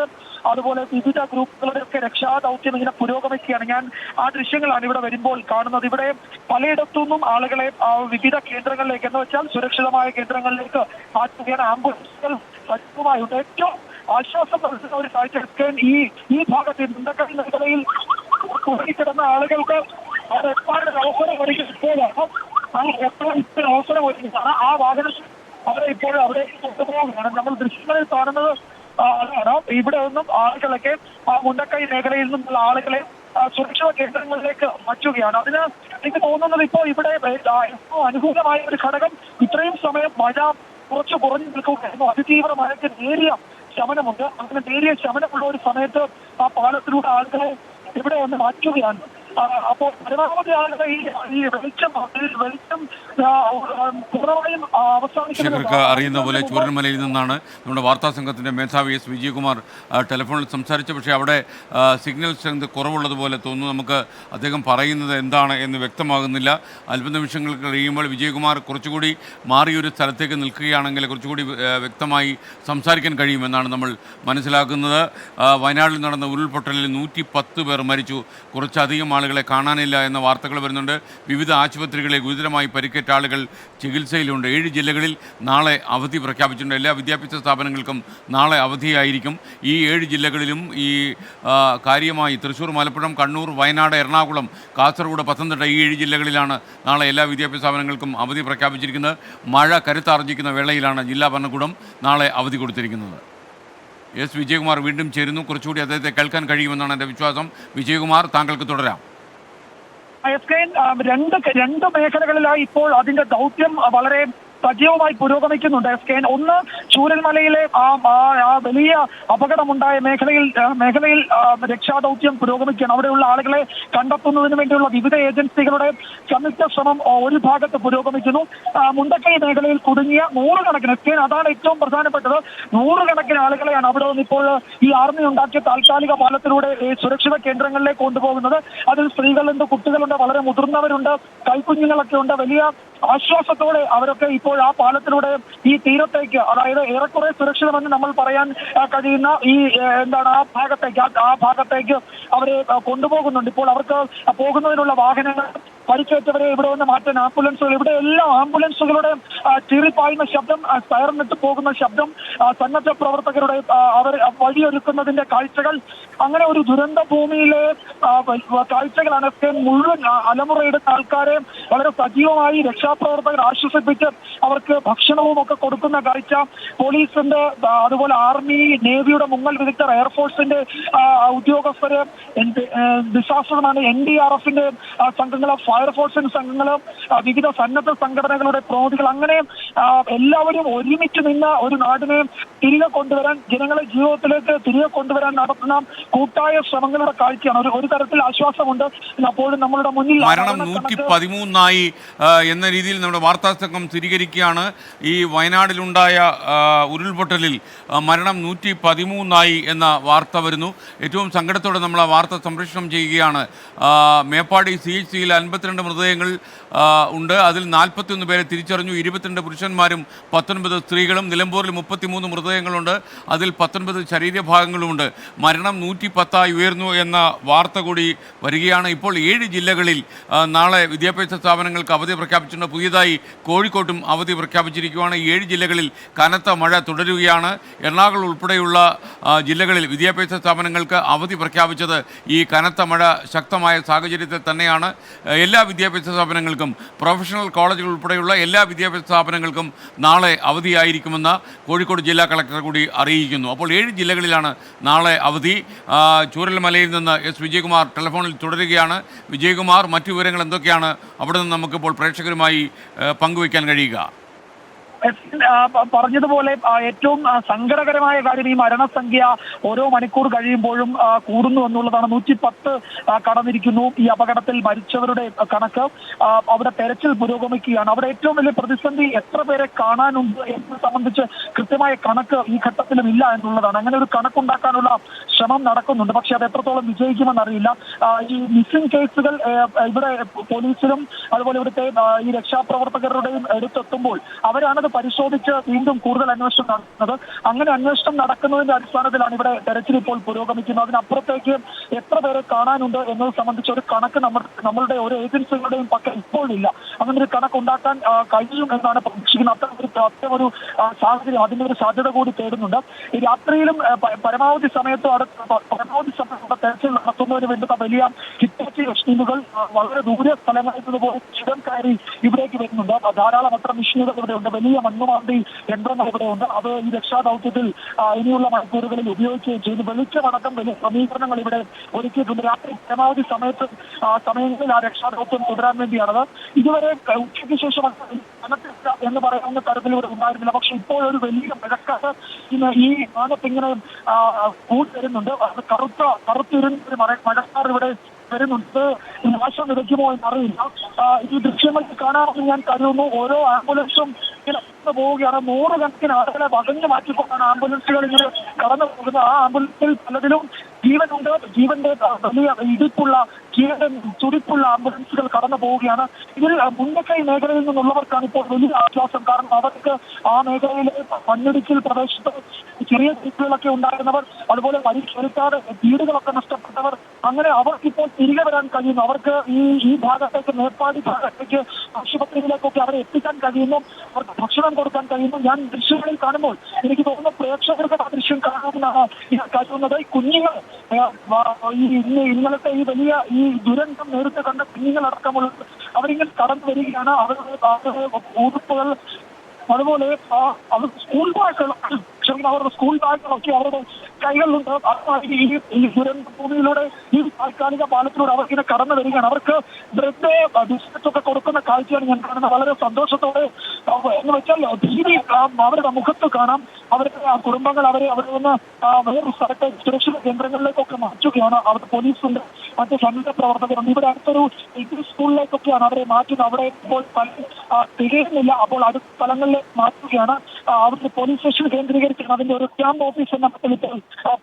അതുപോലെ വിവിധ ഗ്രൂപ്പുകളുടെ ഒക്കെ ദൗത്യം ഇങ്ങനെ പുരോഗമിക്കുകയാണ്. ഞാൻ ആ ദൃശ്യങ്ങളാണ് ഇവിടെ വരുമ്പോൾ കാണുന്നത്. ഇവിടെ പലയിടത്തു നിന്നും ആളുകളെ വിവിധ കേന്ദ്രങ്ങളിലേക്ക് എന്ന് വെച്ചാൽ സുരക്ഷിതമായ കേന്ദ്രങ്ങളിലേക്ക് മാറ്റുകയാണ് ആംബുലൻസുകൾ സജീവമായുണ്ട്. ഏറ്റവും ആശ്വാസം നൽകുന്ന ഒരു കാഴ്ച ഈ ഈ ഭാഗത്ത് ഈ മുണ്ടക്കൈ മേഖലയിൽ കുടുങ്ങിക്കിടന്ന ആളുകൾക്ക് അത് എപ്പാട് അവസരം ഒരുക്കിയപ്പോഴാണ് ആ എപ്പോഴും അവസരം ഒരുക്കിയതാണ് ആ വാഹനം അവരെ ഇപ്പോഴും അവിടേക്ക് കൊണ്ടുപോകുകയാണ് നമ്മൾ ദൃശ്യങ്ങളിൽ കാണുന്നത് അതാണ് ഇവിടെ നിന്നും ആളുകളൊക്കെ ആ മുണ്ടക്കൈ മേഖലയിൽ നിന്നുള്ള ആളുകളെ സുരക്ഷാ കേന്ദ്രങ്ങളിലേക്ക് മാറ്റുകയാണ്. അതിന് എനിക്ക് തോന്നുന്നത് ഇപ്പോ ഇവിടെ അനുകൂലമായ ഒരു ഘടകം ഇത്രയും സമയം മഴ കുറച്ച് കുറഞ്ഞു നിൽക്കുകയായിരുന്നു. അതിതീവ്ര മഴയ്ക്ക് നേരിയ ശമനമുണ്ട്. അങ്ങനെ നേരിയ ശമനമുള്ള ഒരു സമയത്ത് ആ പാലത്തിലൂടെ ആളുകളെ ഇവിടെ വന്ന് മാറ്റുകയാണ്. അപ്പോൾ പരമാവധി ആളുകളെ ഈ ഈ വെളിച്ചം വെളിച്ചം പൂർണമായും അവസാനിക്കുന്നത് അറിയുന്ന പോലെ ചൂരന്മലയിൽ നിന്നാണ് നമ്മുടെ വാർത്താ സംഘത്തിന്റെ മേധാവി എസ് വിജയകുമാർ ടെലിഫോണിൽ സംസാരിച്ചു പക്ഷേ അവിടെ സിഗ്നൽ സ്ട്രെങ്ത് കുറവുള്ളതുപോലെ തോന്നുന്നു. നമുക്ക് അദ്ദേഹം പറയുന്നത് എന്താണ് എന്ന് വ്യക്തമാകുന്നില്ല. അല്പനിമിഷങ്ങൾ കഴിയുമ്പോൾ വിജയകുമാർ കുറച്ചുകൂടി മാറിയൊരു സ്ഥലത്തേക്ക് നിൽക്കുകയാണെങ്കിൽ കുറച്ചുകൂടി വ്യക്തമായി സംസാരിക്കാൻ കഴിയുമെന്നാണ് നമ്മൾ മനസ്സിലാക്കുന്നത്. വയനാട്ടിൽ നടന്ന ഉരുൾപൊട്ടലിൽ നൂറ്റി പത്ത് പേർ മരിച്ചു. കുറച്ചധികം ആളുകൾ ആളുകളെ കാണാനില്ല എന്ന വാർത്തകൾ വരുന്നുണ്ട്. വിവിധ ആശുപത്രികളിൽ ഗുരുതരമായി പരിക്കേറ്റ ആളുകൾ ചികിത്സയിലുണ്ട്. ഏഴ് ജില്ലകളിൽ നാളെ അവധി പ്രഖ്യാപിച്ചിട്ടുണ്ട്. എല്ലാ വിദ്യാഭ്യാസ സ്ഥാപനങ്ങൾക്കും നാളെ അവധിയായിരിക്കും. ഈ ഏഴ് ജില്ലകളിലും ഈ കാര്യമായി തൃശ്ശൂർ മലപ്പുറം കണ്ണൂർ വയനാട് എറണാകുളം കാസർഗോഡ് പത്തനംതിട്ട ഈ ഏഴ് ജില്ലകളിലാണ് നാളെ എല്ലാ വിദ്യാഭ്യാസ സ്ഥാപനങ്ങൾക്കും അവധി പ്രഖ്യാപിച്ചിരിക്കുന്നത്. മഴ കരുത്താർജിക്കുന്ന വേളയിലാണ് ജില്ലാ ഭരണകൂടം നാളെ അവധി കൊടുത്തിരിക്കുന്നത്. എസ്. വിജയകുമാർ വീണ്ടും ചേരുന്നു. കുറച്ചുകൂടി അദ്ദേഹത്തെ കേൾക്കാൻ കഴിയുമെന്നാണ് എന്റെ വിശ്വാസം. വിജയകുമാർ താങ്കൾക്ക് തുടരാം. എസ് കെ രണ്ട് രണ്ട് മേഖലകളിലായി ഇപ്പോൾ അതിന്റെ ദൗത്യം വളരെ സജീവമായി പുരോഗമിക്കുന്നുണ്ട്. എസ് കെ ഒന്ന് ചൂരൽമലയിലെ ആ വലിയ അപകടമുണ്ടായ മേഖലയിൽ മേഖലയിൽ രക്ഷാദൗത്യം പുരോഗമിക്കുകയാണ്. അവിടെയുള്ള ആളുകളെ കണ്ടെത്തുന്നതിന് വേണ്ടിയുള്ള വിവിധ ഏജൻസികളുടെ സംയുക്ത ശ്രമം ഒരു ഭാഗത്ത് പുരോഗമിക്കുന്നു. മുണ്ടക്കൈ മേഖലയിൽ കുടുങ്ങിയ നൂറുകണക്കിന് എസ് കെ അതാണ് ഏറ്റവും പ്രധാനപ്പെട്ടത്. നൂറുകണക്കിന് ആളുകളെയാണ് അവിടെ നിന്ന് ഇപ്പോൾ ഈ ആർമി ഉണ്ടാക്കിയ താൽക്കാലിക പാലത്തിലൂടെ ഈ സുരക്ഷിത കേന്ദ്രങ്ങളിലേക്ക് കൊണ്ടുപോകുന്നത്. അതിൽ സ്ത്രീകളുണ്ട് കുട്ടികളുണ്ട് വളരെ മുതിർന്നവരുണ്ട് കൈക്കുഞ്ഞുങ്ങളൊക്കെ ഉണ്ട് വലിയ ആശ്വാസത്തോടെ അവരൊക്കെ ഇപ്പോൾ ആ പാലത്തിലൂടെ ഈ തീരത്തേക്ക് അതായത് ഏറെക്കുറെ സുരക്ഷിതമെന്ന് നമ്മൾ പറയാൻ കഴിയുന്ന ഈ എന്താണ് ആ ഭാഗത്തേക്ക് ആ- ഭാഗത്തേക്ക് അവരെ കൊണ്ടുപോകുന്നുണ്ട്. ഇപ്പോൾ അവർക്ക് പോകുന്നതിനുള്ള വാഹനങ്ങൾ പരിക്കേറ്റവരെ ഇവിടെ വന്ന് മാറ്റാൻ ആംബുലൻസുകൾ ഇവിടെ എല്ലാ ആംബുലൻസുകളുടെ ചീറിപ്പായുന്ന ശബ്ദം ആ, പോകുന്ന ശബ്ദം സന്നദ്ധ പ്രവർത്തകരുടെ അവർ വഴിയൊരുക്കുന്നതിന്റെ കാഴ്ചകൾ അങ്ങനെ ഒരു ദുരന്ത ഭൂമിയിലെ കാഴ്ചകളാണ് ഒക്കെ മുഴുവൻ അലമുറയെടുത്ത ആൾക്കാരെ വളരെ സജീവമായി രക്ഷാപ്രവർത്തകർ ആശ്വസിപ്പിച്ച് അവർക്ക് ഭക്ഷണവും ഒക്കെ കൊടുക്കുന്ന കാഴ്ച. പോലീസിന്റെ അതുപോലെ ആർമി നേവിയുടെ മുങ്ങൽ വിദഗ്ധർ എയർഫോഴ്സിന്റെ ഉദ്യോഗസ്ഥര് ഡിസാസ്റ്ററാണ് എൻ ഡി ആർ എഫിന്റെ സംഘങ്ങൾ ഫയർഫോഴ്സിന്റെ സംഘങ്ങൾ വിവിധ സന്നദ്ധ സംഘടനകളുടെ പ്രതിനിധികൾ അങ്ങനെ എല്ലാവരും ഒരുമിച്ച് നിന്ന ഒരു നാടിനെ തിരികെ കൊണ്ടുവരാൻ ജനങ്ങളെ ജീവിതത്തിലേക്ക് തിരികെ കൊണ്ടുവരാൻ നടത്തുന്ന കൂട്ടായ ശ്രമങ്ങളുടെ കാഴ്ചയാണ്. ഒരു ഒരു തരത്തിൽ ആശ്വാസമുണ്ട്. അപ്പോഴും നമ്മളുടെ മുന്നിൽ മരണം നൂറ്റി പതിമൂന്നായി എന്ന രീതിയിൽ നമ്മുടെ വാർത്താ സംഘം സ്ഥിരീകരിക്കുകയാണ്. ഈ വയനാടിലുണ്ടായ ഉരുൾപൊട്ടലിൽ മരണം നൂറ്റി പതിമൂന്നായി എന്ന വാർത്ത വരുന്നു. ഏറ്റവും സങ്കടത്തോടെ നമ്മൾ ആ വാർത്ത സംപ്രേഷണം ചെയ്യുകയാണ്. മേപ്പാടി സി എച്ച് സിയിൽ അൻപത്തിരണ്ട് മൃതദേഹങ്ങൾ ഉണ്ട്. അതിൽ നാൽപ്പത്തിയൊന്ന് പേരെ തിരിച്ചറിഞ്ഞു. ഇരുപത്തിരണ്ട് പുരുഷന്മാരും പത്തൊൻപത് സ്ത്രീകളും നിലമ്പൂരിൽ മുപ്പത്തിമൂന്ന് മൃതദേഹങ്ങളുണ്ട്. അതിൽ പത്തൊൻപത് ശരീരഭാഗങ്ങളുമുണ്ട്. മരണം നൂറ്റി പത്തായി ഉയർന്നു എന്ന വാർത്ത കൂടി വരികയാണ്. ഇപ്പോൾ ഏഴ് ജില്ലകളിൽ നാളെ വിദ്യാഭ്യാസ സ്ഥാപനങ്ങൾക്ക് അവധി പ്രഖ്യാപിച്ചിട്ടുണ്ട്. പുതിയതായി കോഴിക്കോട്ടും അവധി പ്രഖ്യാപിച്ചിരിക്കുകയാണ്. ഏഴ് ജില്ലകളിൽ കനത്ത മഴ തുടരുകയാണ്. എറണാകുളം ഉൾപ്പെടെയുള്ള ജില്ലകളിൽ വിദ്യാഭ്യാസ സ്ഥാപനങ്ങൾക്ക് അവധി പ്രഖ്യാപിച്ചത് ഈ കനത്ത മഴ ശക്തമായ സാഹചര്യത്തിൽ തന്നെയാണ്. ആ, എല്ലാ വിദ്യാഭ്യാസ സ്ഥാപനങ്ങൾക്കും പ്രൊഫഷണൽ കോളേജുകൾ ഉൾപ്പെടെയുള്ള എല്ലാ വിദ്യാഭ്യാസ സ്ഥാപനങ്ങൾക്കും നാളെ അവധിയായിരിക്കുമെന്ന് കോഴിക്കോട് ജില്ലാ കളക്ടർ കൂടി അറിയിക്കുന്നു. അപ്പോൾ ഏഴ് ജില്ലകളിലാണ് നാളെ അവധി. ചൂരൽമലയിൽ നിന്ന് എസ് വിജയകുമാർ ടെലിഫോണിൽ തുടരുകയാണ്. വിജയകുമാർ മറ്റു വിവരങ്ങൾ എന്തൊക്കെയാണ്? അവിടെ നിന്ന് നമുക്കിപ്പോൾ പ്രേക്ഷകരുമായി പങ്കുവയ്ക്കാൻ കഴിയുക. പറഞ്ഞതുപോലെ ഏറ്റവും സങ്കടകരമായ കാര്യം ഈ മരണസംഖ്യ ഓരോ മണിക്കൂർ കഴിയുമ്പോഴും കൂടുന്നു എന്നുള്ളതാണ്. നൂറ്റി പത്ത് കടന്നിരിക്കുന്നു. ഈ അപകടത്തിൽ മരിച്ചവരുടെ കണക്ക് അവിടെ തെരച്ചിൽ പുരോഗമിക്കുകയാണ്. അവിടെ ഏറ്റവും വലിയ പ്രതിസന്ധി എത്ര പേരെ കാണാനുണ്ട് എന്ന് സംബന്ധിച്ച് കൃത്യമായ കണക്ക് ഈ ഘട്ടത്തിലും ഇല്ല എന്നുള്ളതാണ്. അങ്ങനെ ഒരു കണക്കുണ്ടാക്കാനുള്ള ശ്രമം നടക്കുന്നുണ്ട്. പക്ഷെ അത് എത്രത്തോളം വിജയിക്കുമെന്നറിയില്ല. ഈ മിസ്സിംഗ് കേസുകൾ ഇവിടെ പോലീസിലും അതുപോലെ ഇവിടുത്തെ ഈ രക്ഷാപ്രവർത്തകരുടെയും എടുത്തെത്തുമ്പോൾ അവരാണത് പരിശോധിച്ച് വീണ്ടും കൂടുതൽ അന്വേഷണം നടത്തുന്നത്. അങ്ങനെ അന്വേഷണം നടക്കുന്നതിന്റെ അടിസ്ഥാനത്തിലാണ് ഇവിടെ തെരച്ചിൽ ഇപ്പോൾ പുരോഗമിക്കുന്നത്. അതിനപ്പുറത്തേക്ക് എത്ര പേരെ കാണാനുണ്ട് എന്നത് സംബന്ധിച്ച് ഒരു കണക്ക് നമ്മൾ നമ്മളുടെ ഒരു ഏജൻസികളുടെയും പക്കൽ ഇപ്പോഴില്ല അങ്ങനെ ഒരു കണക്ക് ഉണ്ടാക്കാൻ കഴിയും എന്നാണ് പ്രതീക്ഷിക്കുന്നത്. അത്തരം ഒരു അത്തരം ഒരു സാഹചര്യം അതിന്റെ ഒരു സാധ്യത കൂടി തേടുന്നുണ്ട്. രാത്രിയിലും പരമാവധി സമയത്തും പ- പരമാവധി സമയത്ത് തെരച്ചിൽ നടത്തുന്നതിന് വേണ്ടുന്ന വലിയ ഹിറ്റാച്ചി മെഷീനുകൾ വളരെ ദൂരെ സ്ഥലങ്ങളിൽ നിന്ന് പോയി ചിടം കയറി ഇവിടേക്ക് വരുന്നുണ്ട്. ധാരാളം അത്ര മെഷീനുകൾ ഇവിടെയുണ്ട് വലിയ മണ്ണുമാന്തി യന്ത്രങ്ങൾ ഇവിടെയുണ്ട് അത് ഈ രക്ഷാദൗത്യത്തിൽ ഇനിയുള്ള മണിക്കൂറുകളിൽ ഉപയോഗിക്കുകയും ചെയ്തു വെളിച്ചമടക്കം വലിയ ക്രമീകരണങ്ങൾ ഇവിടെ ഒരുക്കിയിട്ടുണ്ട്. രാത്രി പരമാവധി സമയത്ത് സമയങ്ങളിൽ ആ രക്ഷാദൗത്യം തുടരാൻ വേണ്ടിയാണത്. ഇതുവരെ ഉച്ചയ്ക്ക് ശേഷം എന്ന് പറയുന്ന തരത്തിൽ ഇവിടെ ഉണ്ടായിരുന്നില്ല. പക്ഷെ ഇപ്പോൾ ഒരു വലിയ മഴക്കാലത്ത് ഇന്ന് ഈ ഭാഗത്ത് ഇങ്ങനെ കൂടി വരുന്നുണ്ട്. അത് കറുത്ത കറുത്തിരുന്ന മഴക്കാർ ഇവിടെ വരുന്നുണ്ട്. നാശം വിതയ്ക്കുമോ എന്നറിയില്ല. ഈ ദൃശ്യങ്ങൾ കാണാമെന്ന് ഞാൻ കരുതുന്നു. ഓരോ ആംബുലൻസും ഇങ്ങനെ പോവുകയാണ്. നൂറുകണക്കിന് ആളുകളെ വകഞ്ഞു മാറ്റിക്കൊണ്ടാണ് ആംബുലൻസുകൾ ഇങ്ങനെ കടന്നു പോകുന്നത്. ആ ആംബുലൻസിൽ പലതിലും ജീവനുണ്ട് ജീവന്റെ വലിയ ഇടിപ്പുള്ള ജീവന്റെ ചുരുപ്പുള്ള ആംബുലൻസുകൾ കടന്നു പോവുകയാണ്. ഇതിൽ മുണ്ടക്കൈ മേഖലയിൽ നിന്നുള്ളവർക്കാണ് ഇപ്പോൾ വലിയ ആശ്വാസം. കാരണം അവർക്ക് ആ മേഖലയിലെ മണ്ണിടിച്ചിൽ പ്രദേശത്ത് ചെറിയ വീടുകളൊക്കെ ഉണ്ടായിരുന്നവർ അതുപോലെ പരിക്കേൽക്കാതെ വീടുകളൊക്കെ നഷ്ടപ്പെട്ടവർ അങ്ങനെ അവർക്കിപ്പോൾ തിരികെ വരാൻ കഴിയുന്നു. അവർക്ക് ഈ ഈ ഭാഗത്തേക്ക് നേപ്പാളി ഭാഗത്തേക്ക് ആശുപത്രികളിലേക്കൊക്കെ അവരെ എത്തിക്കാൻ കഴിയുന്നു. അവർക്ക് ഭക്ഷണം കൊടുക്കാൻ കഴിയുന്നു. ഞാൻ ദൃശ്യങ്ങളിൽ കാണുമ്പോൾ എനിക്ക് തോന്നുന്നു പ്രേക്ഷകർക്ക് ആ ദൃശ്യം കാണാമെന്നാണ് ഞാൻ കരുതുന്നത് കുഞ്ഞുങ്ങൾ ഈ ഇന്ന് ഇന്നലത്തെ ഈ വലിയ ഈ ദുരന്തം നേരിട്ട് കണ്ട കുഞ്ഞുങ്ങളടക്കമുള്ള അവരിങ്ങനെ കടന്നു വരികയാണ്. അവരുടെ ഉറുപ്പുകൾ അതുപോലെ അവർ സ്കൂൾ ബാഗുകൾ ക്ഷമിക്കണം അവരുടെ സ്കൂൾ ബാഗുകളൊക്കെ അവരുടെ കൈകളിലുണ്ട്. അതാണ് ഈ ഈ ദുരന്ത ഭൂമിയിലൂടെ ഈ താൽക്കാലിക പാലത്തിലൂടെ അവർക്കിങ്ങനെ കടന്നു വരികയാണ്. അവർക്ക് ബ്രെഡ് ബിസ്ക്കറ്റ് ഒക്കെ കൊടുക്കുന്ന കാഴ്ചയാണ് ഞാൻ കാണുന്നത്. വളരെ സന്തോഷത്തോടെ എന്ന് വെച്ചാൽ ഭീതി അവരുടെ മുഖത്ത് കാണാം. അവരുടെ ആ കുടുംബങ്ങൾ അവരെ അവിടെ നിന്ന് വേറൊരു സ്ഥലത്തെ സുരക്ഷിത കേന്ദ്രങ്ങളിലേക്കൊക്കെ മാറ്റുകയാണ്. അവിടെ പോലീസുണ്ട് മറ്റ് സന്നദ്ധ പ്രവർത്തകരുണ്ട്. ഇവിടെ അടുത്തൊരു എൽ സ്കൂളിലേക്കൊക്കെയാണ് അവരെ മാറ്റുന്നത്. അവിടെ ഇപ്പോൾ പല തികയുന്നില്ല. അപ്പോൾ അടുത്ത സ്ഥലങ്ങളിലേക്ക് മാറ്റുകയാണ്. അവിടുത്തെ പോലീസ് സ്റ്റേഷൻ കേന്ദ്രീകരിച്ചാണ് അതിന്റെ ഒരു ക്യാമ്പ് ഓഫീസ് എന്ന മട്ടിൽ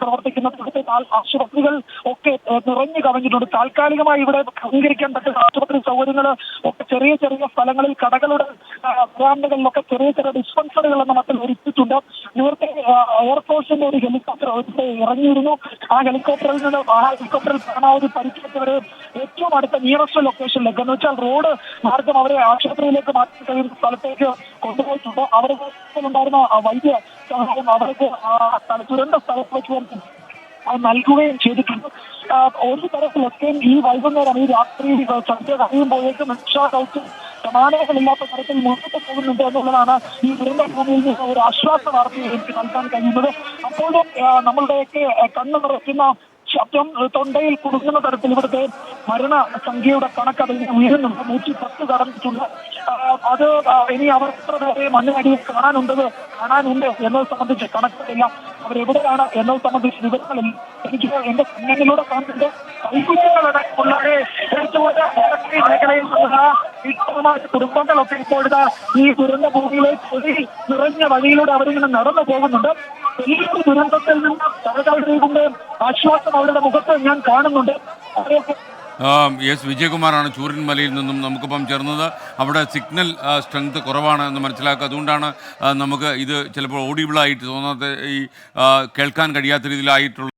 പ്രവർത്തിക്കുന്ന ഇവിടുത്തെ ആശുപത്രികൾ ഒക്കെ നിറഞ്ഞു കവിഞ്ഞിട്ടുണ്ട്. താൽക്കാലികമായി ഇവിടെ ക്രമീകരിക്കാൻ പറ്റുന്ന ആശുപത്രി സൗകര്യങ്ങൾ ഒക്കെ ചെറിയ ചെറിയ സ്ഥലങ്ങളിൽ കടകളുടെ ആ, ബ്രാൻഡുകളിലൊക്കെ ചെറിയ ചെറിയ ഡിസ്പെൻസറികൾ എന്ന മട്ടിൽ ഒരുക്കിയിട്ടുണ്ട്. നേരത്തെ എയർഫോഴ്സിന്റെ ഒരു ഹെലികോപ്റ്റർ ഇവിടെ ഇറങ്ങിയിരുന്നു. ആ ഹെലികോപ്റ്ററിൽ നിന്ന് ആ ഹെലികോപ്റ്ററിൽ പരമാവധി പരിക്കേറ്റവരെ ഏറ്റവും അടുത്ത നിയറസ്റ്റ് ലൊക്കേഷനിലേക്ക് എന്ന് വെച്ചാൽ റോഡ് മാർഗം അവരെ ആശുപത്രിയിലേക്ക് മാറ്റി കഴിയുന്ന സ്ഥലത്തേക്ക് കൊണ്ടുപോയിട്ടുണ്ട്. അവരുടെ ഉണ്ടായിരുന്ന വൈദ്യ സഹായം അവർക്ക് ആ ദുരന്ത സ്ഥലത്ത് അത് നൽകുകയും ചെയ്തിട്ടുണ്ട്. ഒരു തരത്തിലൊക്കെയും ഈ വൈകുന്നേരം ഈ രാത്രി ചർച്ച കഴിയുമ്പോഴേക്കും രക്ഷാ ദൗത്യം സമാനതകളില്ലാത്ത തരത്തിൽ മുന്നോട്ട് പോകുന്നുണ്ട് എന്നുള്ളതാണ് ഈ ദുരന്ത ഭൂമിയിൽ നിന്ന് ഒരു ആശ്വാസ വാർത്തയിൽ എനിക്ക് നൽകാൻ കഴിയുന്നത്. അപ്പോഴും നമ്മളുടെയൊക്കെ കണ്ണു നിറയ്ക്കുന്ന ശബ്ദം തൊണ്ടയിൽ കുടുങ്ങുന്ന തരത്തിൽ ഇവിടുത്തെ മരണ സംഖ്യയുടെ കണക്ക് അതിൽ ഉയരുന്നുണ്ട്. നൂറ്റി പത്ത് കടന്നിട്ടുണ്ട് അത് ഇനി അവർ എത്ര പേരെ മണ്ണിനടിയിൽ കാണാനുണ്ടത് കാണാനുണ്ട് എന്നത് സംബന്ധിച്ച് കണക്കില്ല അവരെവിടെയാണ് എന്നത് സംബന്ധിച്ച് വിവരങ്ങളിൽ എനിക്ക് എന്റെ കണ്ണിലൂടെ കാണുന്നുണ്ട്. മേഖലയിൽ കുടുംബങ്ങളൊക്കെ ഇപ്പോഴത്തെ ഈ ദുരന്ത ഭൂമിയിലെ നിറഞ്ഞ വഴിയിലൂടെ അവരിങ്ങനെ നടന്നു പോകുന്നുണ്ട്. വലിയൊരു ദുരന്തത്തിൽ നിന്ന് കരകയറിയതിന്റെ ആശ്വാസം അവരുടെ മുഖത്ത് ഞാൻ കാണുന്നുണ്ട്. എസ് വിജയകുമാറാണ് ചൂരൻമലയിൽ നിന്നും നമുക്കിപ്പം ചേർന്നത്. അവിടെ സിഗ്നൽ സ്ട്രെങ്ത് കുറവാണ് എന്ന് മനസ്സിലാക്കുക. അതുകൊണ്ടാണ് നമുക്ക് ഇത് ചിലപ്പോൾ ഓഡിബിളായിട്ട് തോന്നാത്ത ഈ കേൾക്കാൻ കഴിയാത്ത രീതിയിലായിട്ടുള്ള